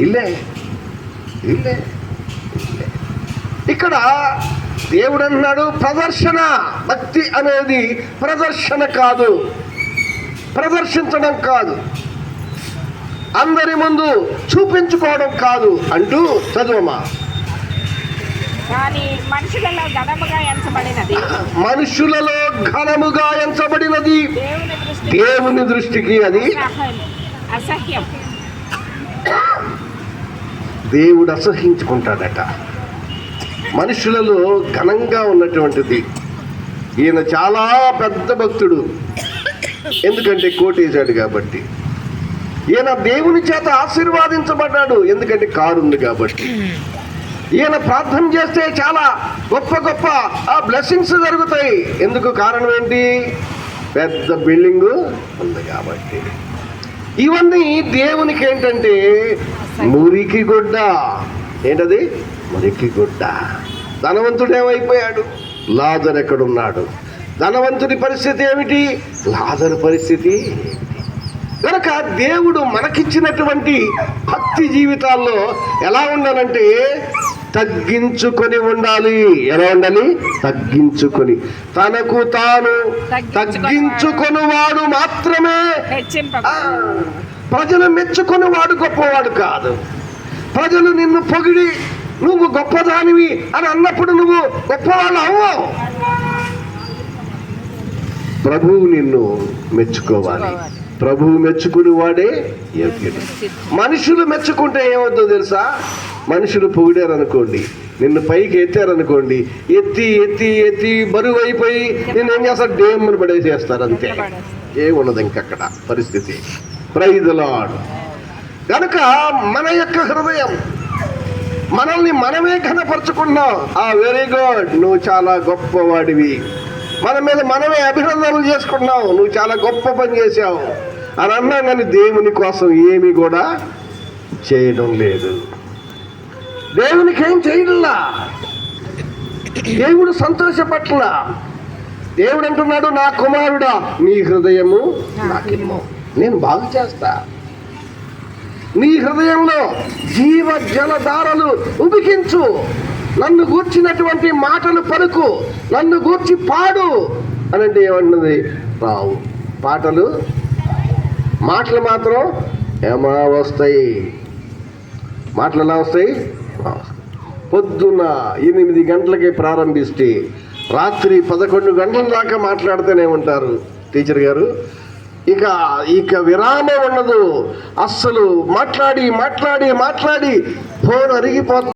ఇల్లే ఇల్లే. ఇక్కడ దేవుడు అన్నాడు ప్రదర్శన భక్తి అనేది ప్రదర్శన కాదు. ప్రదర్శించడం కాదు. అందరి ముందు చూపించుకోవడం కాదు అంటూ చదువమా మనుషులలో ఘనముగా ఎంచబడినది. మనుషులలో ఘనముగా ఎంచబడినది. దేవుని దృష్టికి అది అసహ్యం. దేవుడు అసహించుకుంటాడట. మనుషులలో ఘనంగా ఉన్నటువంటిది. ఈయన చాలా పెద్ద భక్తుడు. ఎందుకంటే కోటేశాడు కాబట్టి. ఈయన దేవుని చేత ఆశీర్వాదించబడ్డాడు. ఎందుకంటే కారు ఉంది కాబట్టి. ఈయన ప్రార్థన చేస్తే చాలా గొప్ప గొప్ప ఆ బ్లెస్సింగ్స్ జరుగుతాయి. ఎందుకు కారణం ఏంటి? పెద్ద బిల్డింగ్ ఉంది కాబట్టి. ఇవన్నీ దేవునికి ఏంటంటే మురికి గుడ్డ ఏంటది? మురికి గుడ్డ ధనవంతుడు ఏమైపోయాడు? లాజర్ ఎక్కడున్నాడు? ధనవంతుడి పరిస్థితి ఏమిటి? లాజర్ పరిస్థితి కనుక దేవుడు మనకిచ్చినటువంటి భక్తి జీవితాల్లో ఎలా ఉండాలంటే తగ్గించుకొని ఉండాలి. ఎలా ఉండాలి? తగ్గించుకొని. తనకు తాను తగ్గించుకొని వాడు మాత్రమే. ప్రజలు మెచ్చుకొని వాడు గొప్పవాడు కాదు. ప్రజలు నిన్ను పొగిడి నువ్వు గొప్పదానివి అని అన్నప్పుడు నువ్వు గొప్పవాళ్ళు అవ్వవు ప్రభువు నిన్ను మెచ్చుకోవాలి. ప్రభువు మెచ్చుకుని వాడే యోగ్యుడు. మనుషులు మెచ్చుకుంటే ఏమవుతుందో తెలుసా? మనుషులు పొగిడారనుకోండి నిన్ను పైకి ఎత్తారనుకోండి ఎత్తి ఎత్తి ఎత్తి బరువు అయిపోయి నేను ఏం చేస్తాను డేమ్మను పడేసేస్తారు అంతే. ఏమున్నది ఇంకక్కడ? పరిస్థితి. ప్రైజ్ కనుక మన యొక్క హృదయం మనల్ని మనమే ఘనపరుచుకున్నాం. ఆ వెరీ గుడ్ నువ్వు చాలా గొప్పవాడివి. మన మీద మనమే అభినందనలు చేసుకుంటున్నావు. నువ్వు చాలా గొప్ప పని చేశావు. అని అన్నాం కానీ దేవుని కోసం ఏమీ కూడా చేయడం లేదు. దేవునికి ఏం చేయడంలా దేవుడు సంతోషపట్ల. దేవుడు అంటున్నాడు నా కుమారుడా నీ హృదయము నాకిమ్ము. నేను బాగు చేస్తా. నీ హృదయంలో జీవ జలధారలు ఉబికించు. నన్ను గూర్చినటువంటి మాటలు పలుకు నన్ను గూర్చి పాడు అని అంటే ఏమన్నది రావు. పాటలు మాటలు మాత్రం ఏమా వస్తాయి? మాటలు ఎలా వస్తాయి? ఏమా పొద్దున్న ఎనిమిది గంటలకి ప్రారంభిస్తే రాత్రి పదకొండు గంటల దాకా మాట్లాడుతూనే ఉంటారు టీచర్ గారు. ఇక ఇక విరామం ఉండదు. అస్సలు మాట్లాడి మాట్లాడి మాట్లాడి ఫోన్ అరిగిపోతుంది.